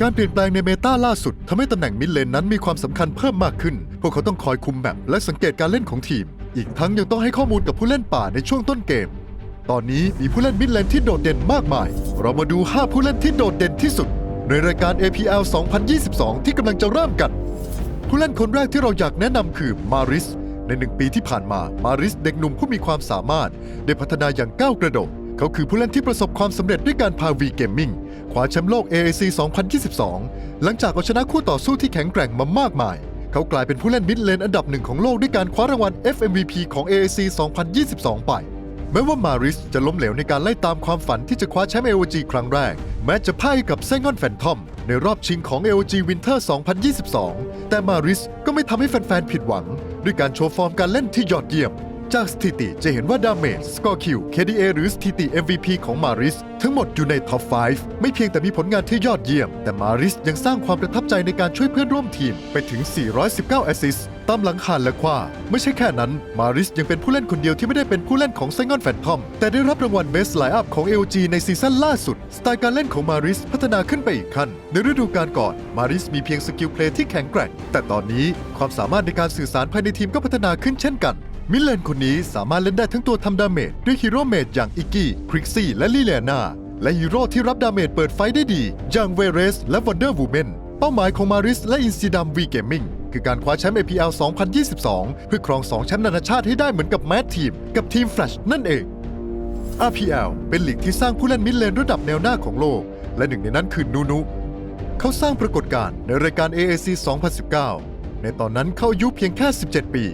การเปลี่ยนแปลงในเมตาล่าสุดทำให้ตำแหน่งมิดเลนนั้นมีความสำคัญเพิ่มมากขึ้น พวกเขาต้องคอยคุมแมปและสังเกตการเล่นของทีม อีกทั้งยังต้องให้ข้อมูลกับผู้เล่นป่าในช่วงต้นเกม ตอนนี้มีผู้เล่นมิดเลนที่โดดเด่นมากมาย เรามาดู 5 ผู้เล่นที่โดดเด่นที่สุด ในรายการ APL 2022 ที่กำลังจะเริ่มกัน ผู้เล่นคนแรกที่เราอยากแนะนำคือมาริสในหนึ่งปีที่ผ่านมามาริสเด็กหนุ่มผู้มีความสามารถ ได้พัฒนาอย่างก้าวกระโดดเขาคือผู้เล่นที่ประสบความสำเร็จด้วยการพาวีเกมมิ่ง คว้าแชมป์โลก AAC 2022 หลังจากเอาชนะคู่ต่อสู้ที่แข็งแกร่งมามากมาย เขากลายเป็นผู้เล่นมิดเลนอันดับหนึ่งของโลกด้วยการคว้ารางวัล FMVP ของ AAC 2022 ไปแม้ว่ามาริสจะล้มเหลวในการไล่ตามความฝันที่จะคว้าแชมป์ AOG ครั้งแรก แม้จะพ่ายกับไซงอนแฟนทอม ในรอบชิงของ AOG Winter 2022 แต่มาริสก็ไม่ทำให้แฟนๆ ผิดหวัง ด้วยการโชว์ฟอร์มการเล่นที่ยอดเยี่ยม จากสถิติจะเห็นว่าดาเมจสกอร์คิว KDA หรือสถิติ MVP ของมาริส ทั้งหมดอยู่ในท็อป 5 ไม่เพียงแต่มีผลงานที่ยอดเยี่ยม แต่มาริสยังสร้างความประทับใจในการช่วยเพื่อนร่วมทีมไปถึง 419 แอสซิสตามหลังคานและคว้าไม่ใช่แค่นั้น มาริสยังเป็นผู้เล่นคนเดียวที่ไม่ได้เป็นผู้เล่นของไซงอนแฟนทอม แต่ได้รับรางวัล Best Lineup ของ LG ในซีซั่นล่าสุด สไตล์การเล่นของมาริสพัฒนาขึ้นไปอีกขั้น ในฤดูกาลก่อน มาริสมีเพียงสกิลเพลย์ที่แข็งแกร่ง แต่ตอนนี้ความสามารถในการสื่อสารภายในทีมก็พัฒนาขึ้นเช่นกัน มิเลนคนนี้สามารถเล่นได้ทั้งตัวทำดาเมจด้วยฮีโร่เมจอย่างอิกกี้คริกซี่และลิเลียนาและฮีโร่ที่รับดาเมจเปิดไฟได้ดี อย่างเวเรส และวันเดอร์วูแมนเป้าหมายของมาริสและอินซีดัมวีเกมมิ่งคือการคว้าแชมป์ APL 2022 เพื่อครอง 2 แชมป์นานาชาติให้ได้เหมือนกับแมททีม กับทีมแฟลชนั่นเอง RPL เป็นลีกที่สร้างผู้เล่นมิดเลนระดับแนวหน้าของโลก และหนึ่งในนั้นคือนูนูเขาสร้างปรากฏการณ์ในรายการ AAC 2019 ในตอนนั้นเขาอายุเพียงแค่ 17 ปี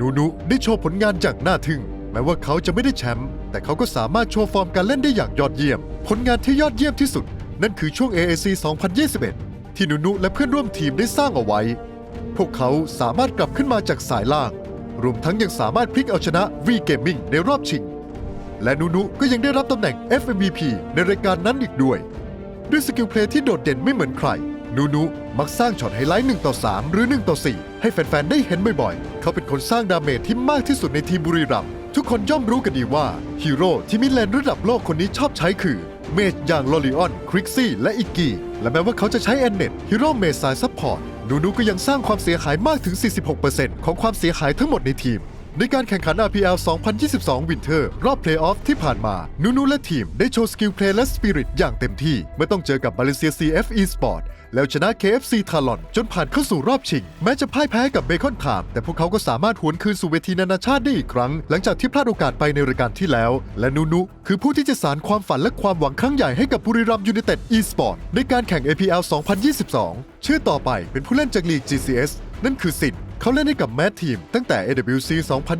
นูนูได้โชว์ผลงานอย่างน่าทึ่ง แม้ว่าเขาจะไม่ได้แชมป์แต่เขาก็สามารถโชว์ฟอร์มการเล่นได้อย่างยอดเยี่ยม ผลงานที่ยอดเยี่ยมที่สุด นั่นคือช่วง AAC 2021 ที่นูนูและเพื่อนร่วมทีมได้สร้างเอาไว้ พวกเขาสามารถกลับขึ้นมาจากสายล่าง รวมทั้งยังสามารถพลิกเอาชนะ V Gaming ในรอบชิง และนูนุก็ยังได้รับตำแหน่ง FMVP ในรายการนั้นอีกด้วย ด้วยสกิลเพลย์ที่โดดเด่นไม่เหมือนใคร นูนุมักสร้างช็อตไฮไลท์1ต่อ 3 หรือ 1 ต่อ 4 ให้แฟน ๆ ได้เห็นบ่อยๆ เขาเป็นคนสร้างดาเมจที่มากที่สุดในทีมบุรีรัมย์ทุกคนย่อมรู้กันดีว่าฮีโร่ที่มิดเลนระดับโลกคนนี้ชอบใช้คือ เมจอย่างลอริออน คริกซี่ และอิกกี้ และแม้ว่าเขาจะใช้แอนเน็ตฮีโร่เมจสายซัพพอร์ตนูนูก็ยังสร้างความเสียหายมากถึง 46%ของความเสียหายทั้งหมดในทีม ในการแข่งขัน RPL 2022 Winter รอบเพลย์ออฟที่ผ่านมา นูนูและทีมได้โชว์สกิลเพลย์และสปิริตอย่างเต็มที่ เมื่อต้องเจอกับ Malaysia CF Esport แล้วชนะ KFC Talon จนผ่านเข้าสู่รอบชิง แม้จะพ่ายแพ้กับเบคอน i m มแต่พวกเขาก็สามารถหวนคืนสู่เวทีนานาชาติได้อีกครั้ง หลังจากที่พลาดโอกาสไปในรายการที่แล้ว และนูนูคือผู้ที่จะสารความฝันและความหวังครั้งใหญ่ให้กับบุรีรัมย์ยูไนเต็ด Esport ในการแข่ง APL 2022 ชื่อต่อไปเป็นผู้เล่นจากลีก GCS นั่นคือสิน เขาเล่นให้กับแมททีมตั้งแต่ AWC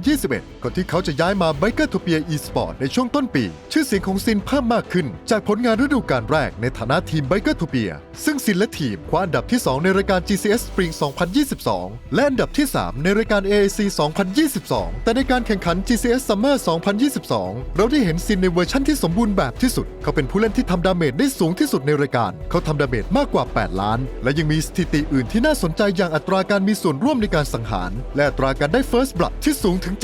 2021 ก่อนที่เขาจะย้ายมา Biker t o p i a Esport ในช่วงต้นปี ชื่อเสียงของซินเพิ่มมากขึ้น จากผลงานฤดูกาลแรกในฐานะทีม Biker t o p i a ซึ่งซินและทีมคว้าอันดับที่ 2 ในรายการ GCS Spring 2022 และอันดับที่ 3 ในรายการ AAC 2022 แต่ในการแข่งขัน GCS Summer 2022 เราได้เห็นซินในเวอร์ชั่นที่สมบูรณ์แบบที่สุด เขาเป็นผู้เล่นที่ทำดาเมจได้สูงที่สุดในรายการ เขาทำดาเมจมากกว่า 8 ล้าน และยังมีสถิติอื่นที่น่าสนใจอย่างอัตราการมีส่วนร่วมในการสังหาร และตราการได้ First Blood ที่สูงถึง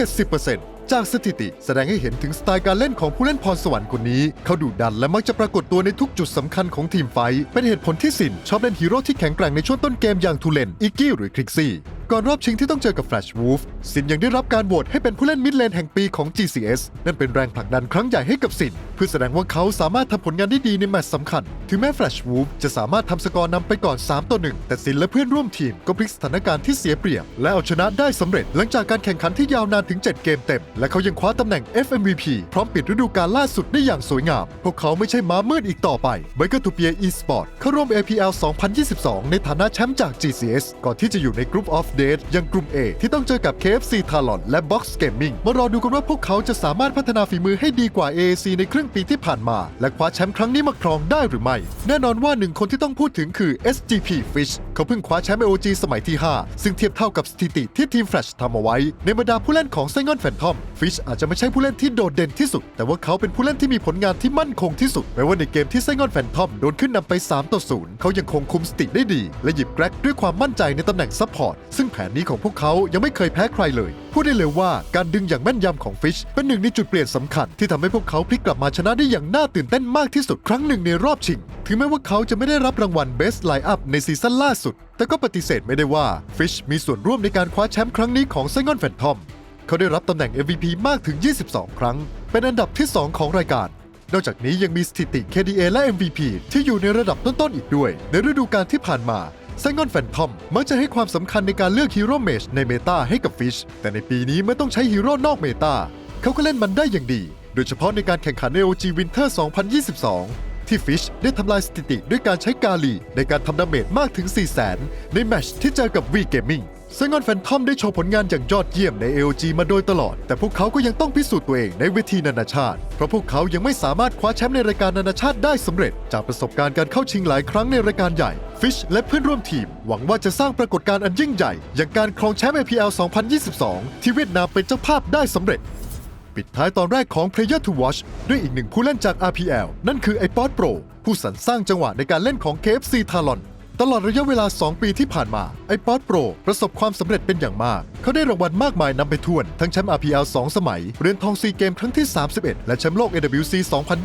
70%จากสถิติแสดงให้เห็นถึงสไตล์การเล่นของผู้เล่นพรสวรรค์คนนี้ เขาดุดันและมักจะปรากฏตัวในทุกจุดสำคัญของทีมไฟ เป็นเหตุผลที่สินชอบเล่นฮีโร่ที่แข็งแกร่งในช่วงต้นเกมอย่างทูเลน อิกกี้หรือคริกซี่ ก่อนรอบชิงที่ต้องเจอกับแฟลชวูฟสินยังได้รับการโหวตให้เป็นผู้เล่นมิดเลนแห่งปีของ GCS นั่นเป็นแรงผลักดันครั้งใหญ่ให้กับสินเพื่อแสดงว่าเขาสามารถทำผลงานได้ดีในแมตช์สำคัญ ถึงแม้แฟลชวูฟจะสามารถทำสกอร์นำไปก่อน 3 ต่อ 1 แต่สินและเพื่อนร่วมทีมก็พลิกสถานการณ์ที่เสียเปรียบ และเอาชนะได้สำเร็จ หลังจากการแข่งขันที่ยาวนานถึง 7 เกมเต็ม และเขายังคว้าตำแหน่ง FMVP พร้อมปิดฤดูกาลล่าสุดได้อย่างสวยงาม พวกเขาไม่ใช่ม้ามืดอีกต่อไปไบเกอร์ทูเปีย Esport เข้าร่วม APL 2022 ในฐานะแชมป์จาก GCS ก่อนที่จะอยู่ในกรุ๊ป of Death ยังกลุ่ม A ที่ต้องเจอกับ KFC Talon และ Box Gaming มารอดูกันว่าพวกเขาจะสามารถพัฒนาฝีมือให้ดีกว่า AAC ในครึ่งปีที่ผ่านมา และคว้าแชมป์ครั้งนี้มาครองได้หรือไม่ แน่นอนว่าหนึ่งคนที่ต้องพูดถึงคือ SGP Fish เขาเพิ่งคว้าแชมป์ AOG สมัยที่ 5 ซึ่งเทียบเท่ากับสถิติที่ทีม Flash ทำเอาไว้ ในบรรดาผู้เล่นของไซงอนแฟนทอม Fish อาจจะไม่ใช่ผู้เล่นที่โดดเด่นที่สุด แต่ว่าเขาเป็นผู้เล่นที่มีผลงานที่มั่นคงที่สุดแม้ว่าในเกมที่ไซงอนแฟนทอมโดนขึ้นนำไป3ต่อ0เขายังคงคุมสติได้ดี และหยิบแกร็กด้วยความมั่นใจในตำแหน่งซัพพอร์ตซึ่งซึ่งแผนนี้ของพวกเขายังไม่เคยแพ้ใครเลย พูดได้เลยว่าการดึงอย่างแม่นยำของฟิช เป็นหนึ่งในจุดเปลี่ยนสำคัญที่ทำให้พวกเขาพลิกกลับมาชนะได้อย่างน่าตื่นเต้นมากที่สุดครั้งหนึ่งในรอบชิง ถึงแม้ว่าเขาจะไม่ได้รับรางวัล Best Line-Up ในซีซั่นล่าสุด แต่ก็ปฏิเสธไม่ได้ว่าฟิชมีส่วนร่วมในการคว้าแชมป์ครั้งนี้ของไซงอนแฟนทอมเขาได้รับตำแหน่ง MVP มากถึง 22 ครั้ง เป็นอันดับที่ 2 ของรายการนอกจากนี้ยังมีสถิติ KDA และ MVP ที่อยู่ในระดับต้นๆอีกด้วย ในฤดูกาลที่ผ่านมา ไซงอนแฟนทอมมักจะให้ความสำคัญในการเลือกฮีโร่เมจในเมตาให้กับฟิช แต่ในปีนี้ไม่ต้องใช้ฮีโร่นอกเมตาเขาก็เล่นมันได้อย่างดี โดยเฉพาะในการแข่งขันใน OG Winter 2022 ที่ฟิชได้ทำลายสถิติด้วยการใช้กาลีในการทำดาเมจมากถึง 4 0 0 0 0 0 ในแมชที่เจอกับวีเกมมิ่ง Gaming ซึ่งอนแฟนทอมได้โชว์ผลงานอย่างยอดเยี่ยมใน AOG มาโดยตลอด แต่พวกเขาก็ยังต้องพิสูจน์ตัวเองในเวทีนานาชาติ เพราะพวกเขายังไม่สามารถคว้าแชมป์ในรายการนานาชาติได้สำเร็จ จากประสบการณ์การเข้าชิงหลายครั้งในรายการใหญ่ ฟิชและเพื่อนร่วมทีม หวังว่าจะสร้างปรากฏการณ์อันยิ่งใหญ่ อย่างการครองแชมป์ APL 2022 ที่เวียดนามเป็นเจ้าภาพได้สำเร็จ ปิดท้ายตอนแรกของ Player to Watch ด้วยอีกหนึ่งผู้เล่นจาก RPL นั่นคือไอปอดโปรผู้สรรสร้างจังหวะในการเล่นของ KFC Talon ตลอดระยะเวลา 2 ปีที่ผ่านมา ไอปอดโปรประสบความสำเร็จเป็นอย่างมาก เขาได้รางวัลมากมายนำไปทวน ทั้งแชมป์ RPL 2 สมัย เหรียญทองซีเกมครั้งที่ 31 และแชมป์โลก AWC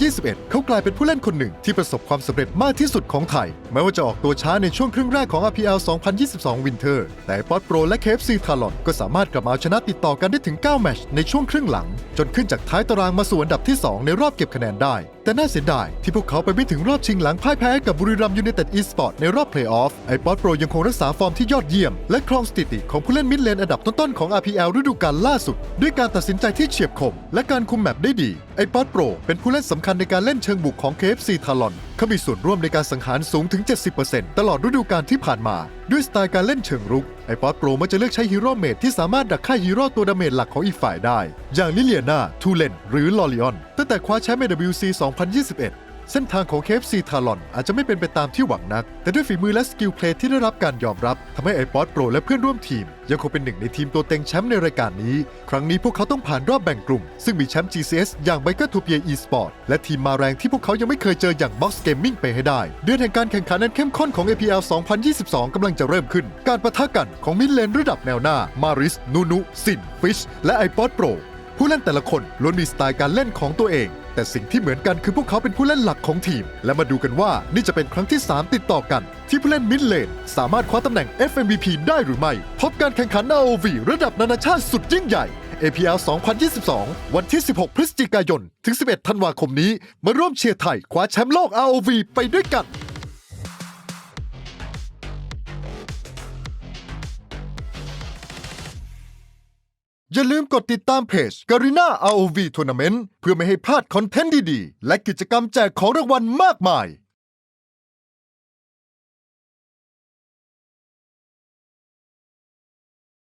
2021 เขากลายเป็นผู้เล่นคนหนึ่งที่ประสบความสำเร็จมากที่สุดของไทย แม้ว่าจะออกตัวช้าในช่วงครึ่งแรกของ RPL 2022 Winter แต่ปอดโปรและ KFC Talon ก็สามารถกลับมาเอาชนะติดต่อกันได้ถึง 9 แมตช์ในช่วงครึ่งหลัง จนขึ้นจากท้ายตารางมาสู่อันดับที่ 2 ในรอบเก็บคะแนนได้ แต่น่าเสียดายที่พวกเขาไปไม่ถึงรอบชิงหลังพ่ายแพ้กับบุรีรัมย์ยูไนเต็ดอีสปอร์ตในรอบเพลย์ออฟไอปอดโปรยังคงรักษาฟอร์มที่ยอดเยี่ยม และครองสถิติของผู้เล่นมิดเลนอันดับต้นๆของ RPL ฤดูกาลล่าสุด ด้วยการตัดสินใจที่เฉียบคม และการคุมแมปได้ดีไอปอดโปรเป็นผู้เล่นสำคัญในการเล่นเชิงบุกของ KFC ทารอนเขามีส่วนร่วมในการสังหารสูงถึง 70%ตลอดฤดูกาลที่ผ่านมา ด้วยสไตล์การเล่นเชิงรุกไอปอดโปรมักจะเลือกใช้ฮีโร่เมดที่สามารถดักฆ่าฮีโร่ตัวดาเมจหลักของอีกฝ่ายได้ อย่างลิเลียนาทูเลนหรือลอริออนตั้งแต่คว้าแชมป์ AWC 2021 เส้นทางของ KFC ทารอนอาจจะไม่เป็นไปตามที่หวังนัก แต่ด้วยฝีมือและสกิลเพลย์ที่ได้รับการยอมรับทำให้ไอปอดโปรและเพื่อนร่วมทีม ยังคงเป็นหนึ่งในทีมตัวเต็งแชมป์ในรายการนี้ ครั้งนี้พวกเขาต้องผ่านรอบแบ่งกลุ่ม ซึ่งมีแชมป์ GCS อย่าง b i k e r t o p i a eSport และทีมมาแรงที่พวกเขายังไม่เคยเจออย่าง Box Gaming ไปให้ได้ เดือนแห่งการแข่งขันนั้นเข้มข้นของ APL 2022กำลังจะเริ่มขึ้น การประทะกันของมิดเลนระดับแนวหน้ามาริสนูนุสินฟิชและไอปอดโปรผู้เล่นแต่ละคนล้วนมีสไตล์การเล่นของตัวเอง แต่สิ่งที่เหมือนกันคือพวกเขาเป็นผู้เล่นหลักของทีม และมาดูกันว่านี่จะเป็นครั้งที่ 3 ติดต่อกัน ที่ผู้เล่นมิดเลนสามารถคว้าตำแหน่ง FMVP ได้หรือไม่ พบการแข่งขัน ROV ระดับนานาชาติสุดยิ่งใหญ่ APL 2022 วันที่ 16 พฤศจิกายน ถึง 11 ธันวาคมนี้ มาร่วมเชียร์ไทยคว้าแชมป์โลก ROV ไปด้วยกัน อย่าลืมกดติดตามเพจ Garena ROV Tournament เพื่อไม่ให้พลาดคอนเทนต์ดีๆ และกิจกรรมแจกของรางวัลมากมาย